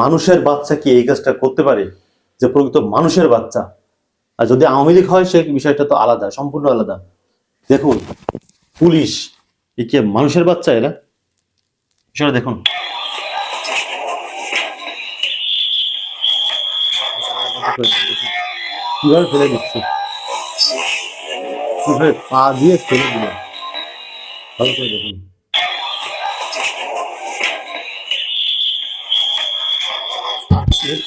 মানুষের বাচ্চা কি এই কাজটা করতে পারে? যে প্রকৃত মানুষের বাচ্চা। আর যদি আওয়ামী লীগ হয়, সে বিষয়টা তো আলাদা, সম্পূর্ণ আলাদা। দেখুন, পুলিশ, এ কি মানুষের বাচ্চা এরা? বিষয়টা দেখুন। কীভাবে ফেলে দিচ্ছে? পা দিয়ে ফেলে দিল? ভালো করে দেখুন।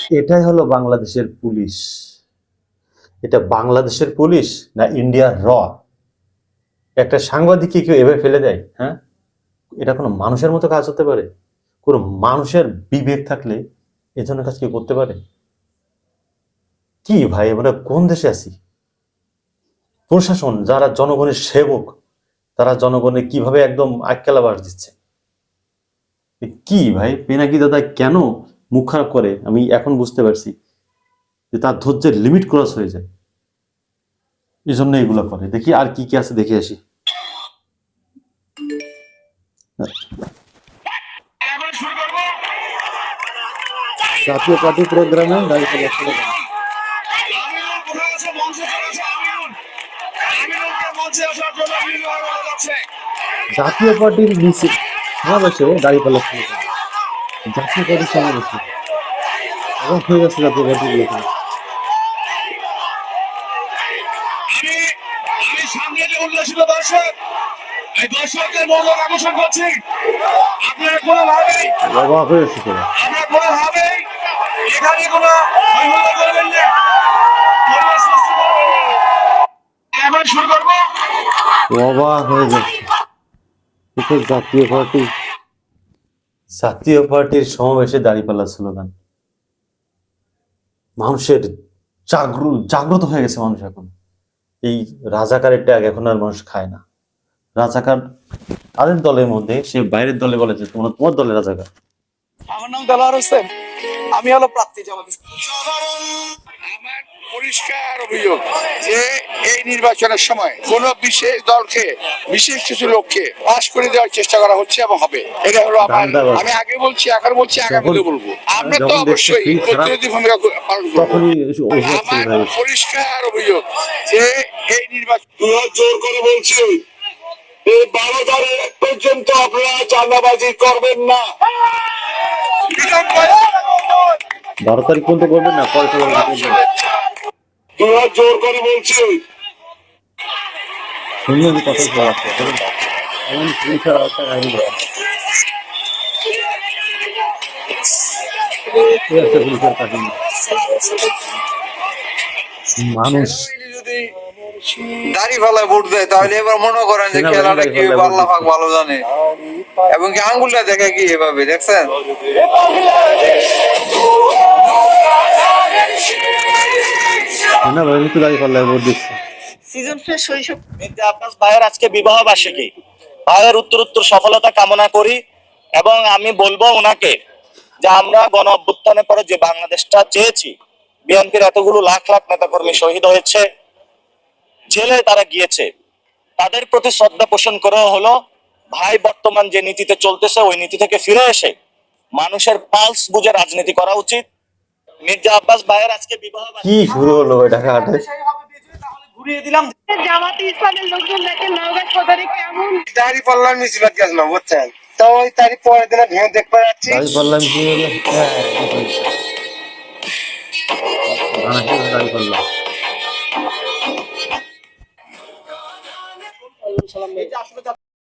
এটাই হলো বাংলাদেশের পুলিশ। এটা বাংলাদেশের পুলিশ না ইন্ডিয়ার র? একটা সাংবাদিককে কেউ এভাবে ফেলে দেয় হ্যাঁ? এটা কোনো মানুষের মতো কাজ হতে পারে? কোনো মানুষের বিবেক থাকলে এ ধরনের কাজ কেউ করতে পারে? কি ভাই, আমরা কোন দেশে আছি? প্রশাসন, যারা জনগণের সেবক, তারা জনগণের কীভাবে একদম আক্কেলা বাস দিচ্ছে? কি ভাই, পেনাকি দাদা কেন মুখ খারাপ করে, আমি এখন বুঝতে পারছি যে তার ধৈর্যের লিমিট ক্রস হয়ে যায়। এই জন্য এগুলো করে। দেখি আর কি কি আছে, দেখে আসি। জাতীয় পার্টি প্রোগ্রামে জাতীয় পার্টির নিচে সমাবেশে দাঁড়িয়ে পাল্লা সমাবেশে হয়ে লোকের আমি আমি সামনে যে উল্লাসিত দর্শক এই দর্শকদের মনোযোগ আকর্ষণ করছি। আপনারা কোনোভাবেই অবাক হয়ে এসেছে আপনারা কোনোভাবেই এখানে কোনো হইহল্লা করবেন না। পরিবেশ সৃষ্টি করবেন না। এবার শুরু করব। অবাক হয়ে যাচ্ছে জাতীয় পার্টি জাতীয় পার্টির সমাবেশে দাঁড়িপাল্লা স্লোগান। মানুষের জাগ্রত জাগ্রত হয়ে গেছে মানুষ এখন। এই রাজাকারের ট্যাগ এখন আর মানুষ খায় না। রাজাকার তাদের দলের মধ্যে সে বাইরের দলে বলে যে তোমার তোমার দলের রাজাকার। আমার নাম দেলোয়ার হোসেন। আমি হলো প্রার্থী জামাত আমার পরিষ্কার অভিযোগ যে এই নির্বাচনের সময় কোন বিশেষ দলকে বিশেষ কিছু লোককে পাশ করে দেওয়ার চেষ্টা করা হচ্ছে এবং হবে। এটা হলো আমার আমি আগে বলছি এখন বলছি আগামীতে বলব। আমরা তো অবশ্যই প্রতিনিধি ভূমিকা পালন করব। আমার। পরিষ্কার অভিযোগ যে এই নির্বাচন জোর করে বলছি এই বারো তারিখ পর্যন্ত আপনারা চাঁদাবাজি করবেন না। বারো তারিখ পর্যন্ত করবেন না? পরে। জোর করে বলছি শুনি আমি এমন পুলিশের আওয়াজটা গাড়ি। পুলিশের। মানুষ। দাড়ি ফালায় ভোট দেয় তাহলে এবার মনে করেন যে খেলাটা কি দাড়ি ফালায় আল্লাহ পাক ভালো জানে। এবং কি আঙ্গুলটা দেখে কি এভাবে দেখছেন? সেনাবাহিনী তো দাঁড়িয়ে পাল্লায় ভোট দিচ্ছে। সিজন ফ্রেশ শৈশব মির্জা আব্বাস ভাইয়ের আজকে বিবাহ বার্ষিকী ভাইয়ের উত্তর উত্তর সফলতা কামনা করি এবং আমি বলব ওনাকে যে আমরা গণ অভ্যুত্থানের পরে যে বাংলাদেশটা চেয়েছি বিএনপির এতগুলো লাখ লাখ নেতাকর্মী শহীদ হয়েছে জেলে তারা গিয়েছে তাদের প্রতি শ্রদ্ধা পোষণ করা হলো ভাই বর্তমান যে নীতিতে চলতেছে ওই নীতি থেকে ফিরে এসে মানুষের পালস বুঝে রাজনীতি করা উচিত। মির্জা আব্বাস ভাইয়ের আজকে বিবাহ কি শুরু হলো হাটে? ঘুরিয়ে দিলাম। জামাতে ইসলামের লোকজন দেখেন নওগাঁ সদরে কেমন দাড়ি পাল্লার মিছিল গেছিল বুঝছেন? তো ওই তারিখ পরের দিনে ভেঙে দেখতে যাচ্ছি দাঁড়িয়ে পাল্লাম কি হলো হ্যাঁ ঠিক হয়েছে।